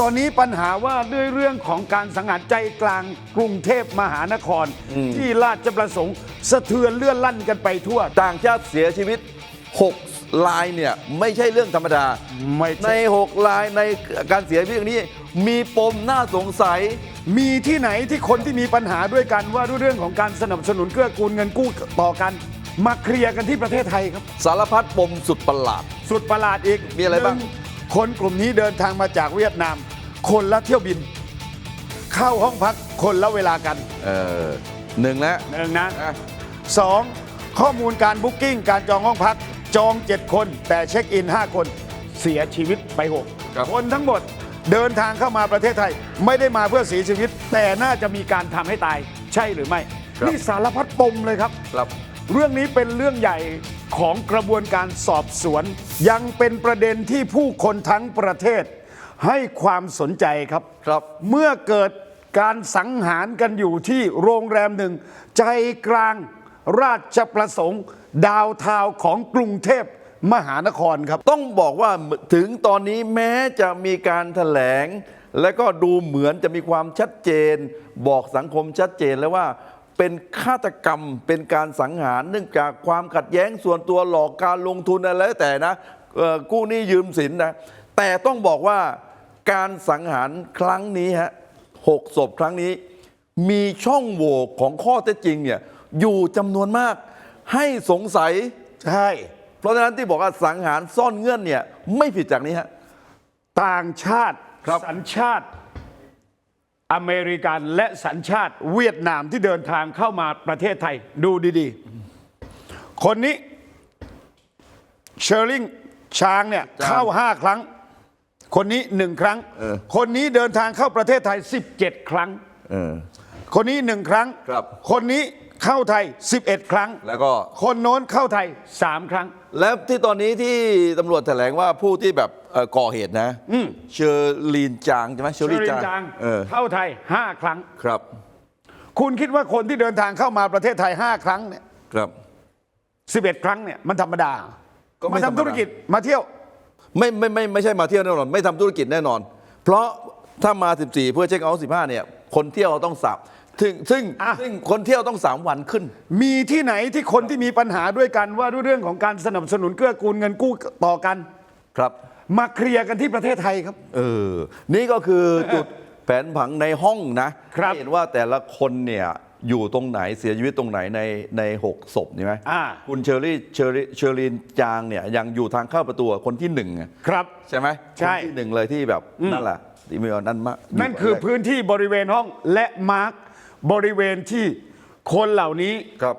ตอนนี้ปัญหาว่าด้วยเรื่องของการสังหารใจกลางกรุงเทพมหานคร ที่ราชประสงค์สะเทือนเลื่อนลั่นกันไปทั่ว ต่างชาติเสียชีวิต 6 ลายเนี่ยไม่ใช่เรื่องธรรมดาไม่ใน 6 ลายในการเสียชีวิตนี้ มีปมน่าสงสัย มีที่ไหนที่คนที่มีปัญหาด้วยกันว่าด้วยเรื่องของการสนับสนุนเกื้อกูลเงินกู้ต่อกัน มาเคลียร์กันที่ประเทศไทยครับ สารพัดปมสุดประหลาด สุดประหลาดอีกมีอะไรบ้าง หนึ่ คนกลุ่มนี้เดินทางมาจากเวียดนาม คนละเที่ยวบิน เข้าห้องพักคนละเวลากันเออหนึ่งแล้วหนึ่งนะอะสองข้อมูลการบุ๊กิ้งการจองห้องพักจอง 7 คน แต่เช็คอิน 5 คนเสียชีวิตไป6คนทั้งหมดเดินทางเข้ามาประเทศไทย ไม่ได้มาเพื่อเสียชีวิต แต่น่าจะมีการทำให้ตายใช่หรือไม่ นี่สารพัดปมเลยครับ ครับ เรื่องนี้เป็นเรื่องใหญ่ของกระบวนการสอบสวน ยังเป็นประเด็นที่ผู้คนทั้งประเทศ ให้ความสนใจครับครับ เมื่อเกิดการสังหารกันอยู่ที่โรงแรมหนึ่ง ใจกลางราชประสงค์ ดาวเทาวน์ของกรุงเทพมหานครครับ ต้องบอกว่าถึงตอนนี้แม้จะมีการแถลง และก็ดูเหมือนจะมีความชัดเจน บอกสังคมชัดเจนแล้วว่า เป็นฆาตกรรมเป็นการสังหารเนื่องจากความขัดแย้งส่วนตัวหลอกการลงทุนอะไรแล้วแต่นะเอ่อกู้หนี้ยืมสินนะแต่ต้องบอกว่าการสังหารครั้งนี้ฮะหกศพครั้งนี้ มีช่องโหว่ของข้อเท็จจริงเนี่ยอยู่จำนวนมากให้สงสัยใช่เพราะฉะนั้นที่บอกว่าสังหารซ่อนเงื่อนเนี่ยไม่ผิดจากนี้ฮะต่างชาติครับสัญชาติ อเมริกันและสัญชาติเวียดนามที่เดินทางเข้ามาประเทศไทยดูดีๆ คนนี้เชอร์ลิงช้างเนี่ยเข้าห้าครั้ง คนนี้หนึ่งครั้งเออคนนี้เดินทางเข้าประเทศไทย 17 ครั้งเออคนนี้หนึ่งครั้งครับคนนี้เข้าไทย 11 ครั้ง แล้วก็คนโน้นเข้าไทย 3 ครั้ง แล้วที่ตอนนี้ที่ตำรวจแถลงว่าผู้ที่แบบเอ่อก่อเหตุนะเชอร์ลีนจางใช่ไหมเชอเชอรี่รินจางจางเออเข้าไทย 5 ครั้ง ครับคุณคิดว่าคนที่เดินทางเข้ามาประเทศไทย 5 ครั้งเนี่ยครับ11ครั้งเนี่ยมันธรรมดาก็ไม่มาธรรมดา ทำธุรกิจมาเที่ยว ไม่ไม่ไม่ไม่ใช่มาเที่ยวแน่นอน ไม่ทำธุรกิจแน่นอน เพราะถ้ามา 14 เพื่อเช็คเอาท์15เนี่ยคนเที่ยวต้องสับ ซึ่งซึ่งอะ ซึ่งคนเที่ยวต้อง3วันขึ้น มีที่ไหนที่คนที่มีปัญหาด้วยกันว่าด้วยเรื่องของการสนับสนุนเกื้อกูลเงินกู้ต่อกัน ครับ มาเคลียร์กันที่ประเทศไทยครับ เออ นี่ก็คือจุดแผนผังในห้องนะครับให้เห็นว่าแต่ละคนเนี่ยอยู่ตรงไหนเสียชีวิตตรงไหนในในหกศพใช่ไหมอ่า คุณเชอรี่เชอรี่เชอรีนจางเนี่ยยังอยู่ทางเข้าประตูคนที่หนึ่งอะครับ ใช่ไหมใช่ คนที่หนึ่งเลยที่แบบนั่นแหละที่มีนั่นมากนั่นคือพื้นที่บริเวณห้องและมาร์ก บริเวณที่คนเหล่านี้ครับ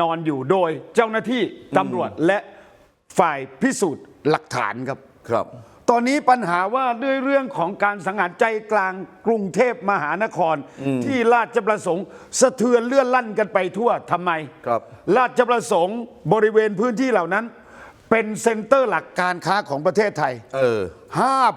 นอนอยู่โดยเจ้าหน้าที่ตำรวจและฝ่ายพิสูจน์หลักฐานครับ ครับ ตอนนี้ปัญหาว่าด้วยเรื่องของการสังหารใจกลางกรุงเทพมหานคร ที่ราชประสงค์สะเทือนเลื่อนลั่นกันไปทั่วทำไมครับ ราชประสงค์บริเวณพื้นที่เหล่านั้น เป็นเซ็นเตอร์หลักการค้าของประเทศไทย เออ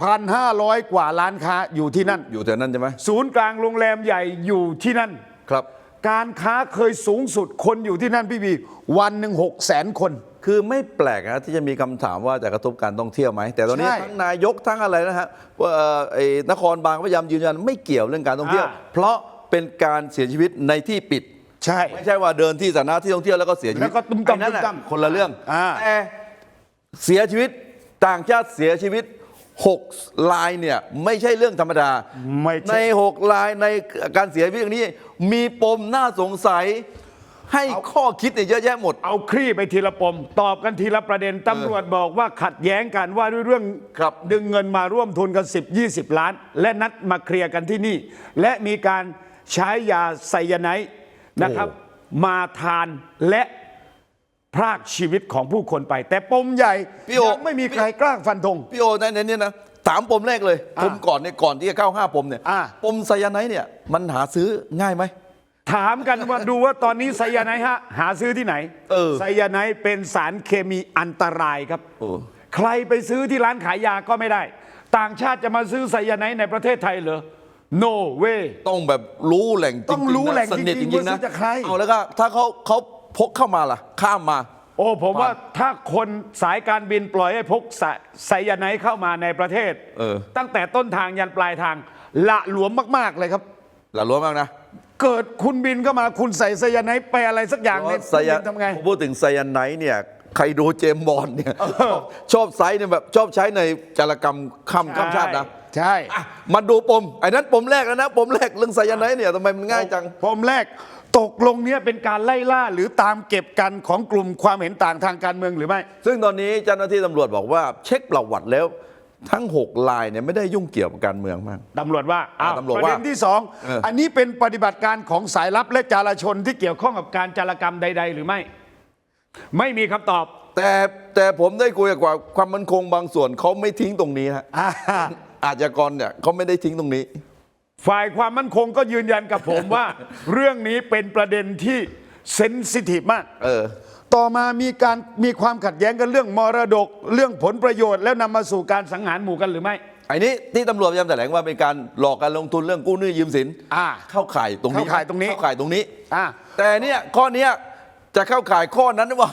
5,500 กว่าร้านค้าอยู่ที่นั่น อยู่แถวนั้นใช่ไหมศูนย์กลางโรงแรมใหญ่อยู่ที่นั่น ครับ การค้าเคยสูงสุดคนอยู่ที่นั่นพี่บีวันหนึ่งหกแสนคน คือไม่แปลกนะที่จะมีคำถามว่าจะกระทบการท่องเที่ยวไหม แต่ตอนนี้ใช่ทั้งนายกทั้งอะไรนะฮะว่าเอ่อไอ้นครบางก็พยายามยืนยันไม่เกี่ยวเรื่องการท่องเที่ยว อ่า เพราะเป็นการเสียชีวิตในที่ปิด ใช่ ไม่ใช่ว่าเดินที่สาธารณะที่ท่องเที่ยวแล้วก็เสียชีวิตแล้วก็ตุ้มตั้มไอ้นั่นน่ะตุ้มตั้มคนละเรื่องอ่าแต่ เสียชีวิตต่างชาติเสียชีวิตหกลายเนี่ยไม่ใช่เรื่องธรรมดา ไม่ในใช่หกลายในการเสียชีวิตนี้ มีปมน่าสงสัย ให้ข้อคิดเนี่ยเยอะแยะหมด เอาคลี่ไปทีละปม ตอบกันทีละประเด็นตำรวจบอกว่าขัดแย้งกันว่าด้วยเรื่องครับดึงเงินมาร่วมทุนกัน 10 20 ล้าน และนัดมาเคลียร์กันที่นี่ และมีการใช้ยาไซยาไนด์นะครับ มาทานและ พรากชีวิตของผู้คนไป แต่ปมใหญ่พี่โอ ยังไม่มีใครกล้าฟันธง พี่โอในในนี้นะถามปมแรกเลยอ่าปมก่อนเนี่ยก่อนที่จะเข้าห้าปมเนี่ยอ่า ปมไซยาไนด์เนี่ยมันหาซื้อง่ายไหม ถามกันว่าดูว่าตอนนี้ไซยาไนด์ฮะหาซื้อที่ไหนเออไซยาไนด์เป็นสารเคมีอันตรายครับ โอ้ ใครไปซื้อที่ร้านขายยาก็ไม่ได้ ต่างชาติจะมาซื้อไซยาไนด์ในประเทศไทยเหรอ no way ต้องแบบรู้แหล่งจริงๆต้องรู้นะแหล่งสนิทจจริงๆริงๆว่าซื้นะอจากใคร เอาแล้วก็ถ้าเขาเขา พกเข้ามาล่ะ ข้ามมา โอ้ผมว่าถ้าคนสายการบินปล่อยให้พกสะไซยาไนด์เข้ามาในประเทศเออ ตั้งแต่ต้นทางยันปลายทางละหลวมมาก ๆ เลยครับ หลารู้มากนะเกิดคุณบินเข้ามาคุณใส่ไซยาไนด์ไปอะไรสักอย่างในไซยาคุณบินทำไง ผมพูดถึงไซยาไนด์เนี่ย ใครดูเจมส์บอลเนี่ยชอบไซส์เนี่ยแบบชอบใช้ในจารกรรมข้ามข้ามชาตินะ ใช่ อะมาดูปมไอ้นั้นปมแรกแล้วนะปมแรกเรื่องไซยาไนด์เนี่ยทำไมมันง่ายจังผมแรกตกลงเนี้ยเป็นการไล่ล่าหรือตามเก็บกันของกลุ่มความเห็นต่างทางการเมืองหรือไม่ ซึ่งตอนนี้เจ้าหน้าที่ตำรวจบอกว่าเช็คประวัติแล้ว ทั้ง 6 ลายเนี่ยไม่ได้ยุ่งเกี่ยวกับการเมืองมาก ตำรวจว่าอ้าวตำรวจประว่าเด็นที่สองเอออัอั นนี้เป็นปฏิบัติการของสายลับและจารชนที่เกี่ยวข้องกับการจารกรรมใด ๆ หรือไม่ ไม่มีคำตอบแต่แต่ผมได้คุยกับความมั่นคงบางส่วนเขาไม่ทิ้งตรงนี้ฮะ อ่า อาชญากรเนี่ยเขาไม่ได้ทิ้งตรงนี้ ฝ่ายความมั่นคงก็ยืนยันกับผมว่า เรื่องนี้เป็นประเด็นที่เซนซิทีฟมาก เออ ต่อมามีการมีความขัดแย้งกันเรื่องมรดกเรื่องผลประโยชน์แล้วนำมาสู่การสังหารหมู่กันหรือไม่ ไอ้นี้ที่ตำรวจพยายามแถลงว่าเป็นการหลอกการลงทุนเรื่องกู้หนี้ยืมสินอ่าเข้าข่ายตรงนี้เข้าข่ายตรงนี้ เข้าข่ายตรงนี้ อ่าแต่เนี่ยข้อเนี้ยจะเข้าข่ายข้อนั้นหรือเปล่า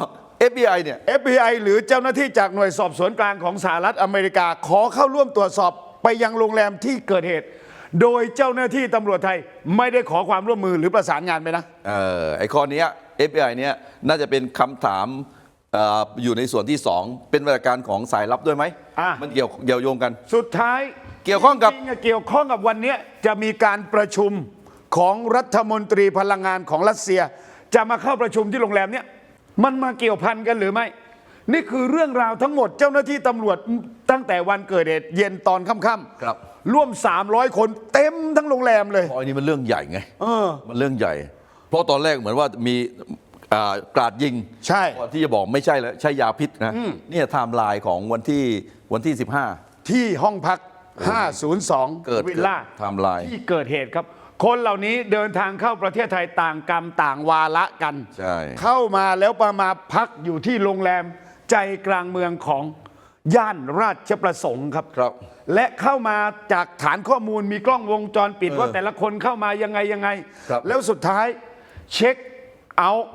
FBI เนี่ย FBI หรือเจ้าหน้าที่จากหน่วยสอบสวนกลางของสหรัฐอเมริกา ขอเข้าร่วมตรวจสอบ ไปยังโรงแรมที่เกิดเหตุ โดยเจ้าหน้าที่ตำรวจไทยไม่ได้ขอความร่วมมือหรือประสานงานไปนะ เออไอ้ข้อเนี้ย FBI เนี่ยน่าจะเป็นคำถามเอออยู่ในส่วนที่ 2 เป็นบริการของสายลับด้วยไหมอะ มันเกี่ยวเกี่ยวโยงกัน สุดท้ายเกี่ยวข้องกับ จริๆะเกี่ยวข้องกับวันเนี้ยจะมีการประชุมของรัฐมนตรีพลังงานของรัสเซีย จะมาเข้าประชุมที่โรงแรมเนี้ยมันมาเกี่ยวพันกันหรือไม่ นี่คือเรื่องราวทั้งหมดเจ้าหน้าที่ตำรวจตั้งแต่วันเกิดเหตุเย็นตอนค่ำครับ ร่วม 300 คนเต็มทั้งโรงแรมเลยเพราะอันนี้มันเรื่องใหญ่ไงเออมันเรื่องใหญ่ เพราะตอนแรกเหมือนว่ามีอ่ากราดยิงใช่ก่อนที่จะบอกไม่ใช่แล้วใช่ยาพิษนะเนี่ยไทม์ไลน์ของวันที่วันที่ 15 ที่ห้องพัก 502 เกิดวิลล่าไทม์ไลน์ที่เกิดเหตุครับ คนเหล่านี้เดินทางเข้าประเทศไทยต่างกรรมต่างวาระกันใช่เข้ามาแล้วประมาพักอยู่ที่โรงแรม ใจกลางเมืองของย่านราชประสงค์ครับครับ และเข้ามาจากฐานข้อมูลมีกล้องวงจรปิดเออว่าแต่ละคนเข้ามายังไงยังไง ครับ แล้วสุดท้ายเช็คเอาท์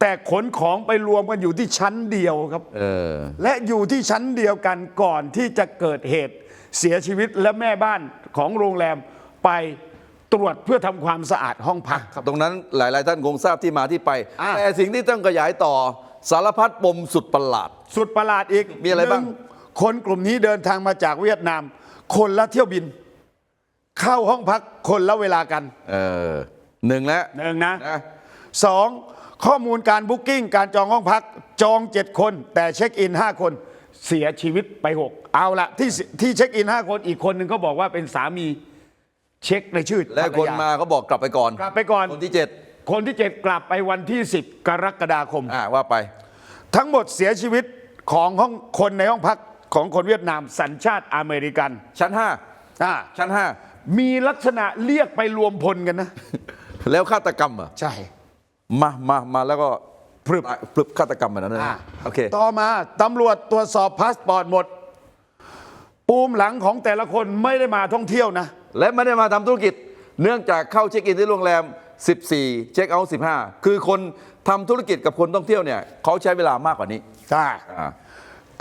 แต่ขนของไปรวมกันอยู่ที่ชั้นเดียวครับ เออ และอยู่ที่ชั้นเดียวกันก่อนที่จะเกิดเหตุเสียชีวิตและแม่บ้านของโรงแรมไปตรวจเพื่อทำความสะอาดห้องพักครับ ตรงนั้นหลาย ๆ ท่านคงทราบที่มาที่ไป อะแต่สิ่งที่ต้องขยายต่อ สารพัดปมสุดประหลาด สุดประหลาดอีกมีอะไรบ้าง หนึ่คนกลุ่มนี้เดินทางมาจากเวียดนาม คนละเที่ยวบิน เข้าห้องพักคนละเวลากันเออหนึ่งแล้วหนึ่งนะ นะสองข้อมูลการบุ๊กิ้งการจองห้องพักจองเจ็ดคน แต่เช็คอินห้าคนเสียชีวิตไปหกเอาละที่เสียที่เช็คอินห้าคนอีกคนหนึ่งเขาบอกว่าเป็นสามีเช็คในชื่อและภรรยคนมาเขาบอกกลับไปก่อนกลับไปก่อน คนที่เจ็ด คนที่เจ็ดกลับไปวันที่ 10 กรกฎาคม อ่าว่าไป ทั้งหมดเสียชีวิตของห้องคนในห้องพักของคนเวียดนามสัญชาติอเมริกันชั้นห้าอ่าชั้นห้ามีลักษณะเรียกไปรวมพลกันนะ แล้วฆาตกรรมเหรอะใช่ มามามาแล้วก็พรึบอะพรึบฆาตกรรมแบบนั้นนะอ่าโอเคต่อมาตำรวจตรวจสอบพาสปอร์ตหมด ปูมหลังของแต่ละคนไม่ได้มาท่องเที่ยวนะ และไม่ได้มาทำธุรกิจ เนื่องจากเข้าเช็คอินที่โรงแรม 14 เช็คเอาท์15 คือคนทำธุรกิจกับคนท่องเที่ยวเนี่ยเขาใช้เวลามากกว่านี้ใช่อ่า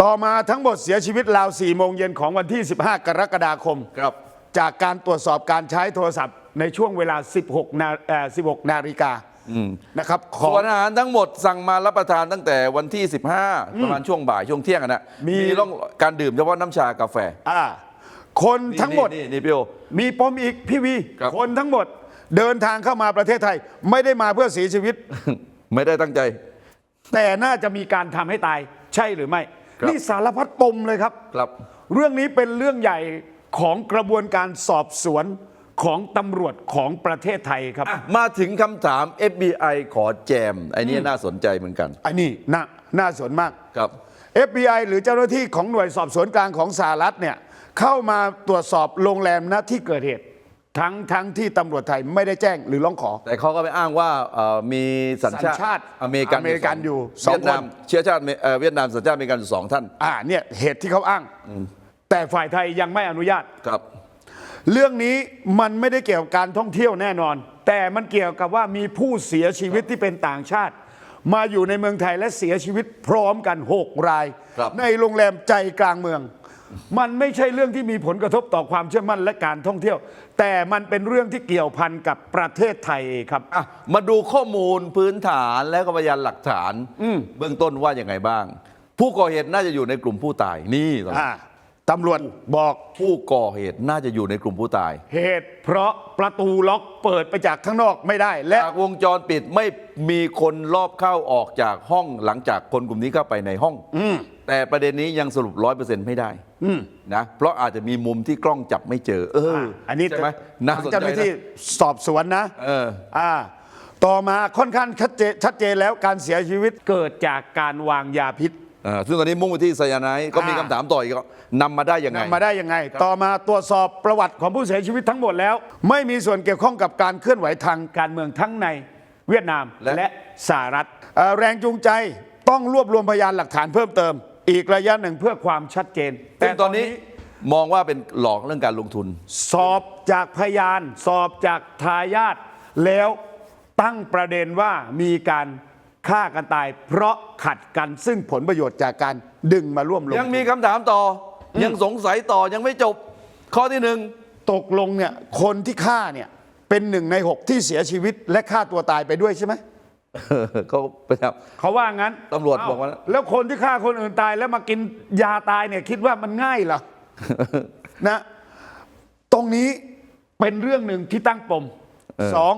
ต่อมาทั้งหมดเสียชีวิตราว4โมงเย็นของวันที่ 15 กรกฎาคม ครับจากการตรวจสอบการใช้โทรศัพท์ในช่วงเวลา 16 นาเอ่อ16 นาฬิกานะครับ ขอส่วนอาหารทั้งหมดสั่งมารับประทานตั้งแต่วันที่ 15 ประมาณช่วงบ่ายช่วงเที่ยงอะนะมี ร่องการดื่มเฉพาะน้ำชากาแฟอ่าคนทั้งหมด นี่นี่นี่พี่โอ มีปมอีกพี่วี ครับ คนทั้งหมด เดินทางเข้ามาประเทศไทย ไม่ได้มาเพื่อเสียชีวิต ไม่ได้ตั้งใจ แต่น่าจะมีการทำให้ตายใช่หรือไม่ ครับ นี่สารพัดปมเลยครับ ครับ เรื่องนี้เป็นเรื่องใหญ่ของกระบวนการสอบสวนของตำรวจของประเทศไทยครับอะมาถึงคำถาม FBI ขอแจมไอ้นี่น่าสนใจเหมือนกัน อันนี้น่าน่าสนมาก ครับ FBI หรือเจ้าหน้าที่ของหน่วยสอบสวนกลางของสหรัฐเนี่ยเข้ามาตรวจสอบโรงแรมณที่เกิดเหตุ ทั้งทั้งที่ตำรวจไทยไม่ได้แจ้งหรือร้องขอ แต่เขาก็ไปอ้างว่าเอ่อมีสัญชาสัญชาติติอเมริกันอเมริกันอยู่สองเวียดนามคน เชื้อชาติเมเอ่อเวียดนามสัญชาติอเมริกันอยู่สองท่านอ่าเนี่ยเหตุที่เขาอ้าง แต่ฝ่ายไทยยังไม่อนุญาต ครับ เรื่องนี้มันไม่ได้เกี่ยวกับการท่องเที่ยวแน่นอน แต่มันเกี่ยวกับว่ามีผู้เสียชีวิตที่เป็นต่างชาติ มาอยู่ในเมืองไทยและเสียชีวิตพร้อมกัน 6 ราย ครับ ในโรงแรมใจกลางเมือง มันไม่ใช่เรื่องที่มีผลกระทบต่อความเชื่อมั่นและการท่องเที่ยว แต่มันเป็นเรื่องที่เกี่ยวพันกับประเทศไทยครับอะมาดูข้อมูลพื้นฐานและก็พยานหลักฐานเบื้องต้นว่าอย่างไงบ้าง ผู้ก่อเหตุน่าจะอยู่ในกลุ่มผู้ตายนี่ตอนนี้อ่าตำรวจบอกผู้ก่อเหตุน่าจะอยู่ในกลุ่มผู้ตาย เหตุเพราะประตูล็อกเปิดไปจากข้างนอกไม่ได้ และจากวงจรปิดไม่มีคนรอบเข้าออกจากห้องหลังจากคนกลุ่มนี้เข้าไปในห้องแต่ประเด็นนี้ยังสรุปร้อยเปอร์เซ็นต์ไม่ได้ นะเพราะอาจจะมีมุมที่กล้องจับไม่เจอ เออออันนี้ใช่ไหมน่าสนเจ้าหใจน้าที่นะสอบสวนนะเอออ่าต่อมาค่อนข้างชัดเจนชัดเจนแล้วการเสียชีวิตเกิดจากการวางยาพิษเออซึ่งตอนนี้มุ่งไปที่ไซยาไนด์ก็มีอ่าคำถามต่ออีกว่านำมาได้ยังไงนำมาได้ยังไง ต่อมาตรวจสอบประวัติของผู้เสียชีวิตทั้งหมดแล้ว ไม่มีส่วนเกี่ยวข้องกับการเคลื่อนไหวทางการเมืองทั้งในเวียดนามและและสหรัฐเอ่อแรงจูงใจต้องรวบรวมพยานหลักฐานเพิ่มเติม อีกระยะหนึ่งเพื่อความชัดเจนซึ่งตอนนี้มองว่าเป็นหลอกเรื่องการลงทุน สอบจากพยาน สอบจากทายาทแล้วตั้งประเด็นว่ามีการฆ่ากันตาย เพราะขัดกันซึ่งผลประโยชน์จากการดึงมาร่วมลงยังมีคำถามต่ออยังสงสัยต่อยังไม่จบ ข้อที่หนึ่งตกลงเนี่ยคนที่ฆ่าเนี่ยเป็นหนึ่งในหกที่เสียชีวิตและฆ่าตัวตายไปด้วยใช่ไหม เขาไปครับเขาว่างั้นตำรวจเบอกว่า แล้วคนที่ฆ่าคนอื่นตายแล้วมากินยาตายเนี่ยคิดว่ามันง่ายเหรอนะ ตรงนี้เป็นเรื่องหนึ่งที่ตั้งปมสอง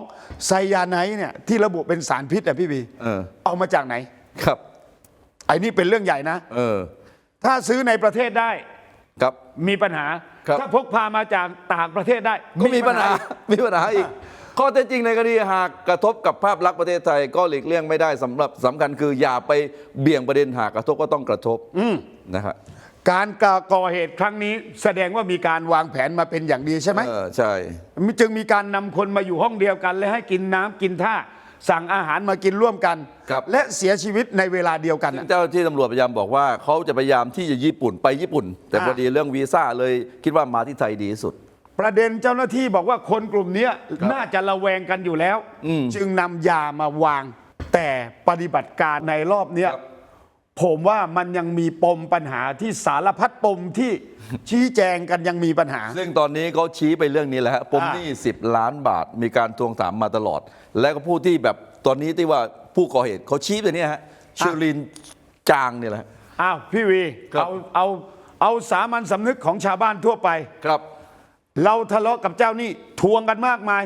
ไซยาไนด์เนี่ยที่ระบุเป็นสารพิษอะพี่บีเออเอามาจากไหน ครับไอ้นี่เป็นเรื่องใหญ่นะเออ ถ้าซื้อในประเทศได้ ครับมีปัญหาครับถ้าพกพามาจากต่างประเทศได้ ก็มีปัญหา มีปัญหาอีก ข้อเท็จจริงในคดีหากกระทบกับภาพลักษณ์ประเทศไทย ก็หลีกเลี่ยงไม่ได้สำหรับสำคัญคืออย่าไปเบี่ยงประเด็นหากกระทบก็ต้องกระทบนะครับการก่อเหตุครั้งนี้แสดงว่ามีการวางแผนมาเป็นอย่างดีใช่ไหมเออใช่ จึงมีการนำคนมาอยู่ห้องเดียวกัน และให้กินน้ำกินท่า สั่งอาหารมากินร่วมกัน ครับ และเสียชีวิตในเวลาเดียวกันซึ่น่ะงเจ้าหน้าที่ตำรวจพยายามบอกว่าเขาจะพยายามที่จะญี่ปุ่นไปญี่ปุ่น แต่อ่า พอดีเรื่องวีซ่าเลยคิดว่ามาที่ไทยดีที่สุด ประเด็นเจ้าหน้าที่บอกว่าคนกลุ่มเนี้ยน่าจะระแวงกันอยู่แล้ว จึงนำยามาวาง แต่ปฏิบัติการในรอบเนี้ยครับผมว่ามันยังมีปมปัญหาที่สารพัดปมที่ชี้แจงกันยังมีปัญหา ซึ่งตอนนี้เขาชี้ไปเรื่องนี้แหละฮะปมหนี้10 ล้านบาทมีการทวงถามมาตลอด และก็ผู้ที่แบบตอนนี้ที่ว่าผู้ก่อเหตุเขาชี้ไปเนี่ยฮะชิลินจางเนี่ยแหละ อ้าวพี่วีครับ เอาเอาเอาสามัญสำนึกของชาวบ้านทั่วไป ครับ เราทะเลาะกับเจ้าหนี้ทวงกันมากมาย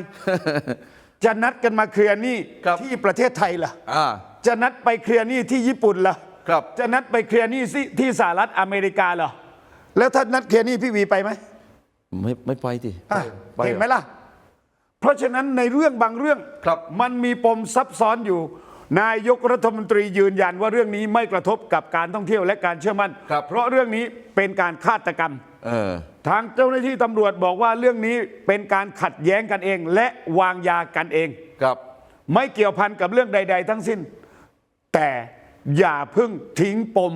จะนัดกันมาเคลียร์หนี้ครับ ที่ประเทศไทยล่ะ อ่า จะนัดไปเคลียร์หนี้ที่ญี่ปุ่นล่ะครับ จะนัดไปเคลียร์หนี้ที่ที่สหรัฐอเมริกาเหรอแล้วถ้านัดเคลียร์หนี้พี่วีไปไหมไม่ไม่ไปดิอะปเห็นไหมล่ะ เพราะฉะนั้นในเรื่องบางเรื่อง ครับ มันมีปมซับซ้อนอยู่ นายกรัฐมนตรียืนยันว่าเรื่องนี้ไม่กระทบกับการท่องเที่ยวและการเชื่อมั่น ครับเพราะเรื่องนี้เป็นการฆาตกรรมเออ ทางเจ้าหน้าที่ตำรวจบอกว่าเรื่องนี้เป็นการขัดแย้งกันเอง และวางยากันเองครับ ไม่เกี่ยวพันกับเรื่องใด ๆ ทั้งสิ้น แต่อย่าเพิ่งทิ้งปม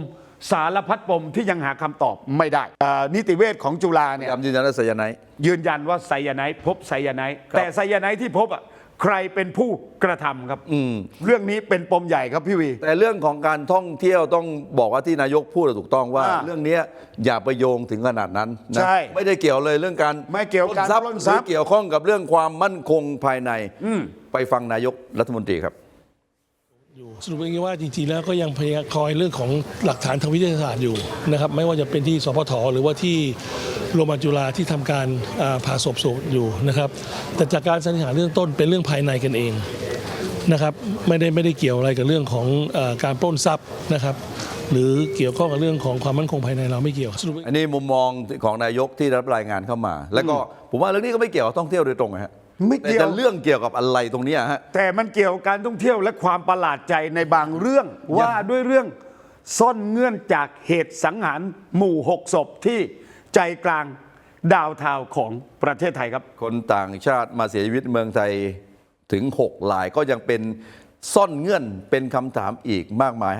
สารพัดปมที่ยังหาคำตอบไม่ได้อ่านิติเวชของจุฬาเนี่ยย้ำยืนยันว่าไซยาไนด์ยืนยันว่าไซยาไนด์พบไซยาไนด์ครับแต่ไซยาไนด์ที่พบอะ ใครเป็นผู้กระทำครับเรื่องนี้เป็นปมใหญ่ครับพี่วี แต่เรื่องของการท่องเที่ยวต้องบอกว่าที่นายกพูดถูกต้องว่าอ่าเรื่องเนี้ยอย่าไปโยงถึงขนาดนั้นนะใช่ไม่ได้เกี่ยวเลยเรื่องการไม่เกี่ยวกับปล้นทรัพย์ปล้นหทรัรืพอย์เกี่ยวข้องกับเรื่องความมั่นคงภายในไปฟังนายกรัฐมนตรีครับอยู่สรุปอย่างนี้ว่าจริงๆแล้วก็ยังพยายามคอยเรื่องของหลักฐานทางวิทยาศาสตร์อยู่นะครับไม่ว่าจะเป็นที่สพทหรือว่าที่ โรงพยาบาลจุฬาที่ทำการอ่าผ่าศพศพอยู่นะครับ แต่จากการสันนิษฐานเรื่องต้นเป็นเรื่องภายในกันเองนะครับไม่ได้ไม่ได้เกี่ยวอะไรกับเรื่องของเออการปล้นทรัพย์นะครับ หรือเกี่ยวข้องกับเรื่องของความมั่นคงภายในเราไม่เกี่ยวสรุปอันนี้มุมมองของนายกที่รับรายงานเข้ามา แล้วก็ผมว่าเรื่องนี้ก็ไม่เกี่ยวกับท่องเที่ยวโดยตรงนะฮะไม่เกี่ยวแต่จะเรื่องเกี่ยวกับอะไรตรงเนี้ยฮะแต่มันเกี่ยวกับการท่องเที่ยวและความประหลาดใจในบางเรื่องว่าด้วยเรื่องซ่อนเงื่อนจากเหตุสังหารหมู่หกศพที่ ใจกลางดาวเทาของประเทศไทยครับ คนต่างชาติมาเสียชีวิตเมืองไทยถึง6ลายก็ยังเป็นซ่อนเงื่อนเป็นคำถามอีกมากมาย